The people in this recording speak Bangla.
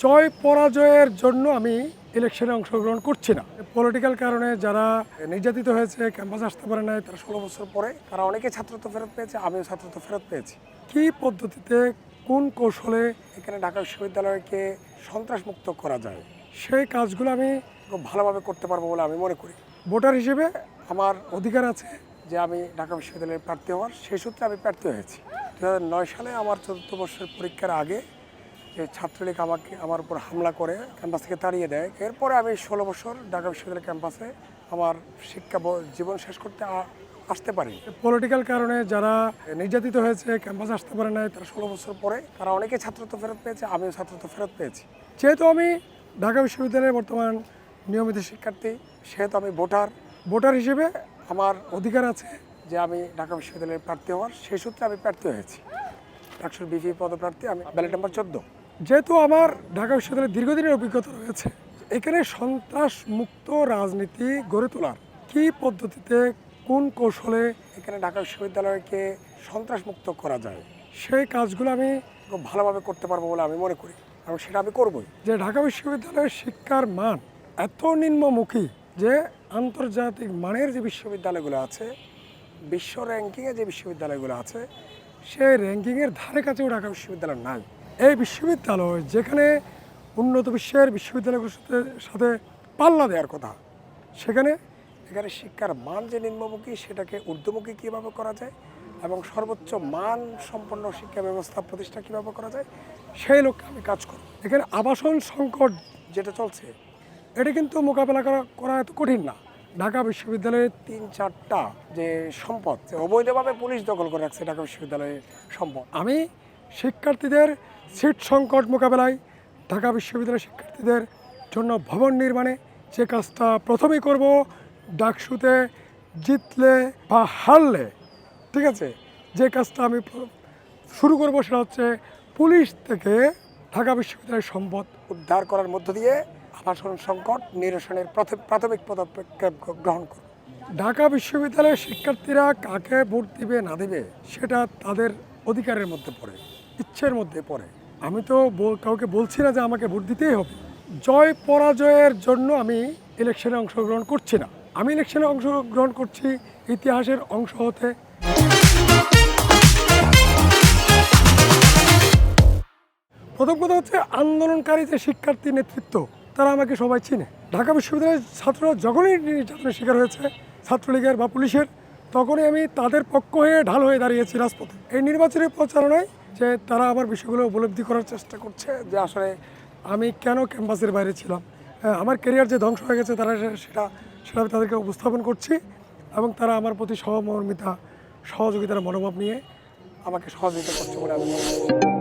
জয় পরাজয়ের জন্য আমি ইলেকশনে অংশগ্রহণ করছি না। পলিটিক্যাল কারণে যারা নির্যাতিত হয়েছে ক্যাম্পাসে আসতে পারে নাই, তারা ষোলো বছর পরে তারা অনেকে ছাত্রত্ব ফেরত পেয়েছে, আমিও ছাত্রত্ব ফেরত পেয়েছি। কি পদ্ধতিতে, কোন কৌশলে এখানে ঢাকা বিশ্ববিদ্যালয়কে সন্ত্রাসমুক্ত করা যায়? সেই কাজগুলো আমি খুব ভালোভাবে করতে পারব বলে আমি মনে করি। ভোটার হিসেবে আমার অধিকার আছে যে আমি ঢাকা বিশ্ববিদ্যালয়ের প্রার্থী হওয়ার। সেই সূত্রে আমি প্রার্থী হয়েছি। দু সালে আমার চতুর্থ বর্ষের পরীক্ষার আগে যে ছাত্রলীগ আমাকে আমার উপর হামলা করে ক্যাম্পাস থেকে তাড়িয়ে দেয়। এরপরে আমি ষোলো বছর ঢাকা বিশ্ববিদ্যালয় ক্যাম্পাসে আমার শিক্ষা জীবন শেষ করতে আসতে পারি পলিটিক্যাল কারণে যারা নির্যাতিত হয়েছে ক্যাম্পাসে আসতে পারে নাই, তারা ষোলো বছর পরে তারা অনেকে ছাত্রত্ব ফেরত পেয়েছে, আমিও ছাত্রত্ব ফেরত পেয়েছি। যেহেতু আমি ঢাকা বিশ্ববিদ্যালয়ের বর্তমান নিয়মিত শিক্ষার্থী, সেহেতু আমি ভোটার। ভোটার হিসেবে আমার অধিকার আছে যে আমি ঢাকা বিশ্ববিদ্যালয়ের প্রার্থী হওয়ার। সেই সূত্রে আমি প্রার্থী হয়েছি। ডাকসুর বিপি পদপ্রার্থী, আমি ব্যালেট নাম্বার চোদ্দ। যেহেতু আমার ঢাকা বিশ্ববিদ্যালয়ের দীর্ঘদিনের অভিজ্ঞতা রয়েছে, এখানে সন্ত্রাস মুক্ত রাজনীতি গড়ে তোলার কি পদ্ধতিতে কোন কৌশলে এখানে ঢাকা বিশ্ববিদ্যালয়কে সন্ত্রাস মুক্ত করা যায়? সেই কাজগুলো আমি খুব ভালোভাবে করতে পারব বলে আমি মনে করি এবং সেটা আমি করবই। যে ঢাকা বিশ্ববিদ্যালয়ের শিক্ষার মান এত নিম্নমুখী যে আন্তর্জাতিক মানের যে বিশ্ববিদ্যালয়গুলো আছে, বিশ্ব র্যাঙ্কিংয়ে যে বিশ্ববিদ্যালয়গুলো আছে, সেই র্যাঙ্কিংয়ের ধারে কাছেও ঢাকা বিশ্ববিদ্যালয় নাই। এই বিশ্ববিদ্যালয় যেখানে উন্নত বিশ্বের বিশ্ববিদ্যালয়গুলোর সাথে সাথে পাল্লা দেওয়ার কথা, সেখানে এখানে শিক্ষার মান যে নিম্নমুখী, সেটাকে ঊর্ধ্বমুখী কীভাবে করা যায় এবং সর্বোচ্চ মান সম্পন্ন শিক্ষা ব্যবস্থা, প্রতিষ্ঠা কীভাবে করা যায়, সেই লক্ষ্যে আমি কাজ করব। এখানে আবাসন সংকট যেটা চলছে, এটা কিন্তু মোকাবেলা করা করা এত কঠিন না। ঢাকা বিশ্ববিদ্যালয়ের তিন চারটা যে সম্পদ অবৈধভাবে পুলিশ দখল করে রাখছে ঢাকা বিশ্ববিদ্যালয়ের সম্পদ। আমি শিক্ষার্থীদের সিট সংকট মোকাবেলায় ঢাকা বিশ্ববিদ্যালয়ের শিক্ষার্থীদের জন্য ভবন নির্মাণে যে কাজটা প্রথমেই করব, ডাকসুতে জিতলে বা হারলে, ঠিক আছে? যে কাজটা আমি শুরু করব সেটা হচ্ছে পুলিশ থেকে ঢাকা বিশ্ববিদ্যালয়ের সম্পদ উদ্ধার করার মধ্য দিয়ে আবাসন সংকট নিরসনের প্রথম- প্রাথমিক পদক্ষেপ গ্রহণ করব। ঢাকা বিশ্ববিদ্যালয়ের শিক্ষার্থীরা কাকে ভোট দিবে না দিবে সেটা তাদের অধিকারের মধ্যে পড়ে। ইচ্ছের মধ্যে পড়ে। আমি তো কাউকে বলছি না যে আমাকে ভোট দিতেই হবে। জয় পরাজয়ের জন্য আমি ইলেকশনে অংশগ্রহণ করছি না। আমি ইলেকশনে অংশগ্রহণ করছি ইতিহাসের অংশ হতে। প্রথম কথা হচ্ছে আন্দোলনকারী যে শিক্ষার্থী নেতৃত্ব, তারা আমাকে সবাই চিনে। ঢাকা বিশ্ববিদ্যালয়ের ছাত্ররা যখনই নির্যাতনের শিকার হয়েছে ছাত্রলীগের বা পুলিশের। তখনই আমি তাদের পক্ষ হয়ে ঢাল হয়ে দাঁড়িয়েছি রাজপথে। এই নির্বাচনী প্রচারণায় যে তারা আমার বিষয়গুলো উপলব্ধি করার চেষ্টা করছে যে আসলে আমি কেন ক্যাম্পাসের বাইরে ছিলাম হ্যাঁ, আমার কেরিয়ার যে ধ্বংস হয়ে গেছে তারা সেটা সেটা আমি তাদেরকে উপস্থাপন করছি এবং তারা আমার প্রতি সহমর্মিতা সহযোগিতার মনোভাব নিয়ে আমাকে সহযোগিতা করছে বলে আমি